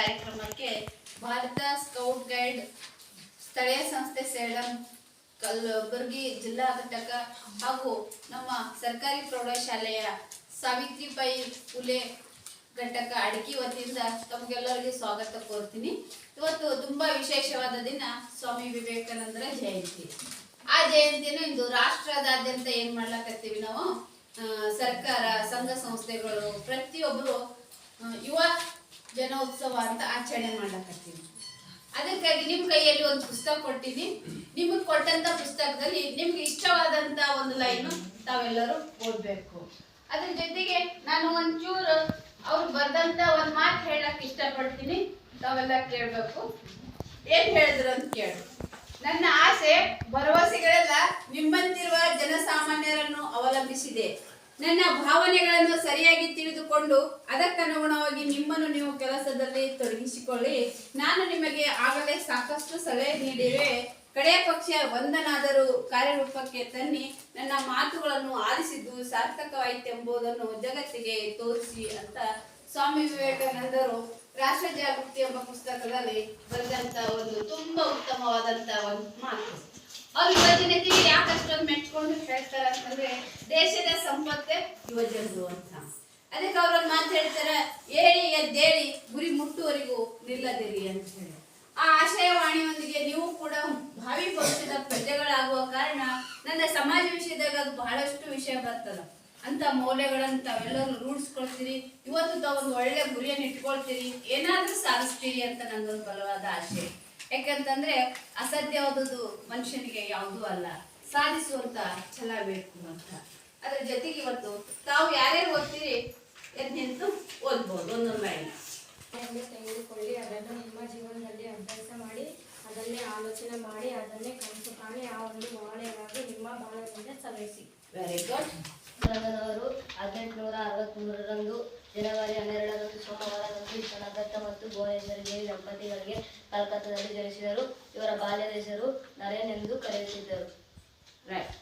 ಕಾರ್ಯಕ್ರಮಕ್ಕೆ Bharat scout guide ಸ್ಥಳೀಯ ಸಂಸ್ಥೆ ಸೇಡಂ ಕಲಬುರಗಿ ಜಿಲ್ಲಾ ಘಟಕ ಹಾಗೂ ನಮ್ಮ ಸರ್ಕಾರಿ ಪ್ರೌಢಶಾಲೆಯ ಸಾವಿತ್ರಿಬಾಯಿ ಫುಲೆ ಘಟಕ ಅಡಿಕೆ ವತಿಯಿಂದ ತಮಗೆಲ್ಲರಿಗೂ ಸ್ವಾಗತ ಕೋರ್ತೀನಿ. ಇವತ್ತು ತುಂಬಾ ವಿಶೇಷವಾದ ದಿನ, ಸ್ವಾಮಿ ವಿವೇಕಾನಂದರ ಜಯಂತಿ. ಆ ಜಯಂತಿಯನ್ನು ಇಂದು ರಾಷ್ಟ್ರದಾದ್ಯಂತ ಏನ್ ಮಾಡ್ಲಕತ್ತೀವಿ ನಾವು? ಸರ್ಕಾರ, ಸಂಘ ಸಂಸ್ಥೆಗಳು ಪ್ರತಿಯೊಬ್ಬರು ಯುವ ಜನೋತ್ಸವ ಅಂತ ಆಚರಣೆ ಮಾಡಕತ್ತೀವಿ ಅದಕ್ಕಾಗಿ ನಿಮ್ಮ ಕೈಯಲ್ಲಿ ಒಂದು ಪುಸ್ತಕ ಕೊಟ್ಟಿದ್ದೀನಿ. ನಿಮಗೆ ಕೊಟ್ಟಂತ ಪುಸ್ತಕದಲ್ಲಿ ನಿಮ್ಗೆ ಇಷ್ಟವಾದಂತ ಒಂದು ಲೈನು ತಾವೆಲ್ಲರೂ ಓದ್ಬೇಕು. ಅದ್ರ ಜೊತೆಗೆ ನಾನು ಒಂಚೂರು ಅವ್ರು ಬರ್ದಂತ ಒಂದು ಮಾತು ಹೇಳಕ್ ಇಷ್ಟಪಡ್ತೀನಿ. ತಾವೆಲ್ಲ ಕೇಳಬೇಕು. ಏನ್ ಹೇಳಿದ್ರು ಅಂತ ಕೇಳು. ನನ್ನ ಆಸೆ ಭರವಸೆಗಳೆಲ್ಲ ನಿಮ್ಮಂತಿರುವ ಜನಸಾಮಾನ್ಯರನ್ನು ಅವಲಂಬಿಸಿದೆ. ನನ್ನ ಭಾವನೆಗಳನ್ನು ಸರಿಯಾಗಿ ತಿಳಿದುಕೊಂಡು ಅದಕ್ಕನುಗುಣವಾಗಿ ನಿಮ್ಮನ್ನು ನೀವು ಕೆಲಸದಲ್ಲಿ ತೊಡಗಿಸಿಕೊಳ್ಳಿ. ನಾನು ನಿಮಗೆ ಆಗಲೇ ಸಾಕಷ್ಟು ಸಲಹೆ ನೀಡಿವೆ. ಕಡೆಯ ಪಕ್ಷ ಒಂದನಾದರೂ ಕಾರ್ಯರೂಪಕ್ಕೆ ತನ್ನಿ ನನ್ನ ಮಾತುಗಳನ್ನು ಆಲಿಸಿದ್ದು ಸಾರ್ಥಕವಾಯಿತೆಂಬುದನ್ನು ಜಗತ್ತಿಗೆ ತೋರಿಸಿ ಅಂತ ಸ್ವಾಮಿ ವಿವೇಕಾನಂದರು ರಾಷ್ಟ್ರ ಜಾಗೃತಿ ಎಂಬ ಪುಸ್ತಕದಲ್ಲಿ ಬರೆದಂತ ಒಂದು ತುಂಬಾ ಉತ್ತಮವಾದಂತ ಒಂದು ಮಾತು. ಅವ್ರ ಯುವಜನತೆಗೆ ಯಾಕೆ ಅಷ್ಟೊಂದು ಮೆಚ್ಕೊಂಡು ಹೇಳ್ತಾರೆ ಅಂತಂದ್ರೆ ದೇಶದ ಸಂಪತ್ತೆ ಯುವಜನರು ಅಂತ. ಅದಕ್ಕೆ ಅವ್ರೊಂದು ಮಾತು ಹೇಳ್ತಾರೆ, ಏಳಿ ಎದ್ದೇಳಿ ಗುರಿ ಮುಟ್ಟುವರೆಗೂ ನಿಲ್ಲದಿರಿ ಅಂತ ಹೇಳಿ. ಆ ಆಶಯವಾಣಿಯೊಂದಿಗೆ ನೀವು ಕೂಡ ಭಾವಿ ಭವಿಷ್ಯದ ಪ್ರಜೆಗಳಾಗುವ ಕಾರಣ ನನ್ನ ಸಮಾಜ ವಿಷಯದಾಗ ಅದು ಬಹಳಷ್ಟು ವಿಷಯ ಬರ್ತದ. ಅಂತ ಮೌಲ್ಯಗಳನ್ನು ತಾವೆಲ್ಲರೂ ರೂಢಿಸ್ಕೊಳ್ತೀರಿ, ಇವತ್ತು ತಾವೊಂದು ಒಳ್ಳೆ ಗುರಿಯನ್ನು ಇಟ್ಕೊಳ್ತೀರಿ, ಏನಾದ್ರೂ ಸಾಧಿಸ್ತೀರಿ ಅಂತ ನಂದೊಂದು ಬಲವಾದ ಆಶೆ ಯಾಕಂತಂದ್ರೆ ಅಸಾಧ್ಯವಾದದ್ದು ಮನುಷ್ಯನಿಗೆ ಯಾವುದೂ ಅಲ್ಲ. ಸಾಧಿಸುವಂತ ಛಲ ಬೇಕು ಅಂತ. ಅದ್ರ ಜೊತೆಗೆ ಇವತ್ತು ತಾವು ಯಾರ್ಯಾರು ಓದ್ತೀರಿ? ಎದ್ ನಿಂತು ಓದ್ಬೋದು ಒಂದೊಂದು ಲೈನ್ ಎಂದು ತೆಗೆದುಕೊಳ್ಳಿ ಅದನ್ನು ನಿಮ್ಮ ಜೀವನದಲ್ಲಿ ಅಭ್ಯಾಸ ಮಾಡಿ ಅದನ್ನೇ ಆಲೋಚನೆ ಮಾಡಿ ಅದನ್ನೇ ಕನಸು ಕಾಣಿ ಆ ಒಂದು ಭಾವನೆಗಾಗಿ ನಿಮ್ಮ ಬಾಳದಿಂದ ಸಲ್ಲಿಸಿ ವೆರಿ ಗುಡ್ ಅವರು ಹದಿನೆಂಟುನೂರ ಹನ್ನೆರಡರಂದು ಈತನ ದತ್ತ ಮತ್ತು ಭುವನೇಶ್ವರಿ ದಂಪತಿಗಳಿಗೆ ಕಲ್ಕತ್ತಾದಲ್ಲಿ ಜನಿಸಿದರು. ಇವರ ಬಾಲ್ಯದ ಹೆಸರು ನರೇನ್ ಎಂದು ಕರೆಯುತ್ತಿದ್ದರು. ರೈಟ್